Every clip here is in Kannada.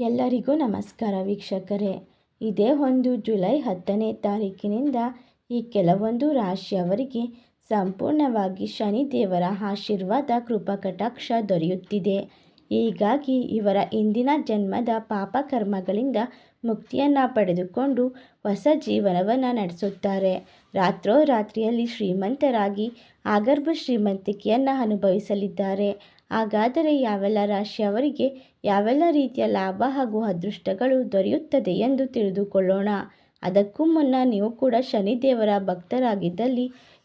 ಎಲ್ಲರಿಗೂ ನಮಸ್ಕಾರ ವೀಕ್ಷಕರೇ. ಇದೇ ಒಂದು ಜುಲೈ ಹತ್ತನೇ ತಾರೀಕಿನಿಂದ ಈ ಕೆಲವೊಂದು ರಾಶಿಯವರಿಗೆ ಸಂಪೂರ್ಣವಾಗಿ ಶನಿದೇವರ ಆಶೀರ್ವಾದ ಕೃಪಕಟಾಕ್ಷ ದೊರೆಯುತ್ತಿದೆ. ಹೀಗಾಗಿ ಇವರ ಇಂದಿನ ಜನ್ಮದ ಪಾಪಕರ್ಮಗಳಿಂದ ಮುಕ್ತಿಯನ್ನು ಪಡೆದುಕೊಂಡು ಹೊಸ ಜೀವನವನ್ನು ನಡೆಸುತ್ತಾರೆ. ರಾತ್ರೋ ರಾತ್ರಿಯಲ್ಲಿ ಶ್ರೀಮಂತರಾಗಿ ಆಗರ್ಭ ಶ್ರೀಮಂತಿಕೆಯನ್ನು ಅನುಭವಿಸಲಿದ್ದಾರೆ. ಹಾಗಾದರೆ ಯಾವೆಲ್ಲ ರಾಶಿಯವರಿಗೆ ಯಾವೆಲ್ಲ ರೀತಿಯ ಲಾಭ ಹಾಗೂ ಅದೃಷ್ಟಗಳು ದೊರೆಯುತ್ತದೆ ಎಂದು ತಿಳಿದುಕೊಳ್ಳೋಣ. ಅದಕ್ಕೂ ಮುನ್ನ ನೀವು ಕೂಡ ಶನಿದೇವರ ಭಕ್ತರಾಗಿದ್ದಲ್ಲಿ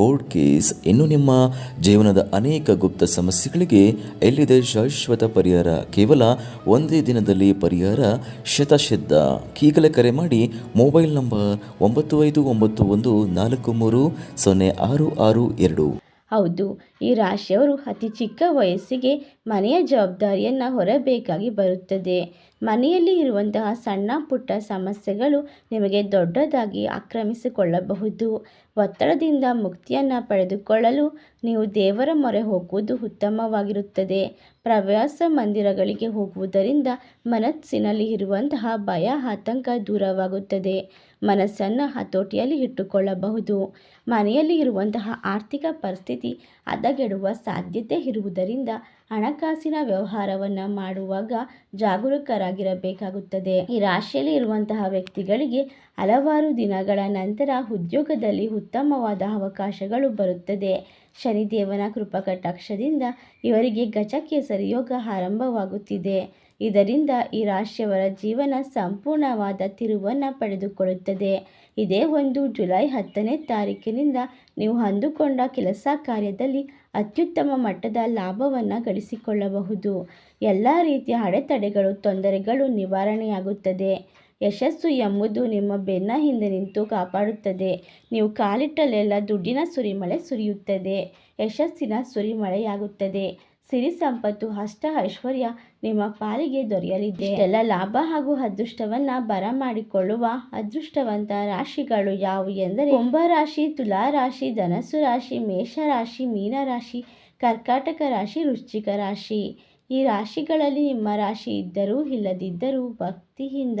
ಕೋರ್ಟ್ ಕೇಸ್ ಇನ್ನು ನಿಮ್ಮ ಜೀವನದ ಅನೇಕ ಗುಪ್ತ ಸಮಸ್ಯೆಗಳಿಗೆ ಎಲ್ಲಿದೆ ಶಾಶ್ವತ ಪರಿಹಾರ? ಕೇವಲ ಒಂದೇ ದಿನದಲ್ಲಿ ಪರಿಹಾರ ಶತಸಿದ್ಧ ಈಗಲೇ ಕರೆ ಮಾಡಿ ಮೊಬೈಲ್ ನಂಬರ್ ಒಂಬತ್ತು ಐದು ಒಂಬತ್ತು ಒಂದು ನಾಲ್ಕು ಮೂರು ಸೊನ್ನೆ ಆರು ಆರು ಎರಡು. ಹೌದು, ಈ ರಾಶಿಯವರು ಅತಿ ಚಿಕ್ಕ ವಯಸ್ಸಿಗೆ ಮನೆಯ ಜವಾಬ್ದಾರಿಯನ್ನು ಹೊರಬೇಕಾಗಿ ಬರುತ್ತದೆ. ಮನೆಯಲ್ಲಿ ಇರುವಂತಹ ಸಣ್ಣ ಪುಟ್ಟ ಸಮಸ್ಯೆಗಳು ನಿಮಗೆ ದೊಡ್ಡದಾಗಿ ಆಕ್ರಮಿಸಿಕೊಳ್ಳಬಹುದು. ಒತ್ತಡದಿಂದ ಮುಕ್ತಿಯನ್ನು ಪಡೆದುಕೊಳ್ಳಲು ನೀವು ದೇವರ ಮೊರೆ ಹೋಗುವುದು ಉತ್ತಮವಾಗಿರುತ್ತದೆ. ಪ್ರವಾಸ ಮಂದಿರಗಳಿಗೆ ಹೋಗುವುದರಿಂದ ಮನಸ್ಸಿನಲ್ಲಿ ಇರುವಂತಹ ಭಯ, ಆತಂಕ ದೂರವಾಗುತ್ತದೆ. ಮನಸ್ಸನ್ನು ಹತೋಟಿಯಲ್ಲಿ ಇಟ್ಟುಕೊಳ್ಳಬಹುದು. ಮನೆಯಲ್ಲಿ ಇರುವಂತಹ ಆರ್ಥಿಕ ಪರಿಸ್ಥಿತಿ ಹದಗೆಡುವ ಸಾಧ್ಯತೆ ಇರುವುದರಿಂದ ಹಣಕಾಸಿನ ವ್ಯವಹಾರವನ್ನು ಮಾಡುವಾಗ ಜಾಗರೂಕರಾಗಿರಬೇಕಾಗುತ್ತದೆ. ಈ ರಾಶಿಯಲ್ಲಿ ಇರುವಂತಹ ವ್ಯಕ್ತಿಗಳಿಗೆ ಹಲವಾರು ದಿನಗಳ ನಂತರ ಉದ್ಯೋಗದಲ್ಲಿ ಉತ್ತಮವಾದ ಅವಕಾಶಗಳು ಬರುತ್ತದೆ. ಶನಿದೇವನ ಕೃಪಕಟಾಕ್ಷದಿಂದ ಇವರಿಗೆ ಗಜಕೇಸರಿ ಯೋಗ ಆರಂಭವಾಗುತ್ತಿದೆ. ಇದರಿಂದ ಈ ರಾಶಿಯವರ ಜೀವನ ಸಂಪೂರ್ಣವಾದ ತಿರುವನ್ನು ಪಡೆದುಕೊಳ್ಳುತ್ತದೆ. ಇದೇ ಒಂದು ಜುಲೈ ಹತ್ತನೇ ತಾರೀಕಿನಿಂದ ನೀವು ಅಂದುಕೊಂಡ ಕೆಲಸ ಕಾರ್ಯದಲ್ಲಿ ಅತ್ಯುತ್ತಮ ಮಟ್ಟದ ಲಾಭವನ್ನು ಗಳಿಸಿಕೊಳ್ಳಬಹುದು. ಎಲ್ಲ ರೀತಿಯ ಅಡೆತಡೆಗಳು, ತೊಂದರೆಗಳು ನಿವಾರಣೆಯಾಗುತ್ತದೆ. ಯಶಸ್ಸು ಎಂಬುದು ನಿಮ್ಮ ಬೆನ್ನ ಹಿಂದೆ ನಿಂತು ಕಾಪಾಡುತ್ತದೆ. ನೀವು ಕಾಲಿಟ್ಟಲೆಲ್ಲ ದುಡ್ಡಿನ ಸುರಿಮಳೆ ಸುರಿಯುತ್ತದೆ. ಯಶಸ್ಸಿನ ಸುರಿಮಳೆಯಾಗುತ್ತದೆ. ಸಿರಿ ಸಂಪತ್ತು ಅಷ್ಟ ಐಶ್ವರ್ಯ ನಿಮ್ಮ ಪಾಲಿಗೆ ದೊರೆಯಲಿದೆ. ಎಲ್ಲ ಲಾಭ ಹಾಗೂ ಅದೃಷ್ಟವನ್ನ ಬರಮಾಡಿಕೊಳ್ಳುವ ಅದೃಷ್ಟವಂತ ರಾಶಿಗಳು ಯಾವುವು ಎಂದರೆ ಕುಂಭರಾಶಿ ತುಲಾ ರಾಶಿ, ಧನಸ್ಸು ರಾಶಿ ಮೇಷರಾಶಿ ಮೀನರಾಶಿ ಕರ್ಕಾಟಕ ರಾಶಿ, ವೃಶ್ಚಿಕ ರಾಶಿ. ಈ ರಾಶಿಗಳಲ್ಲಿ ನಿಮ್ಮ ರಾಶಿ ಇದ್ದರೂ, ಇಲ್ಲದಿದ್ದರೂ ಭಕ್ತಿಯಿಂದ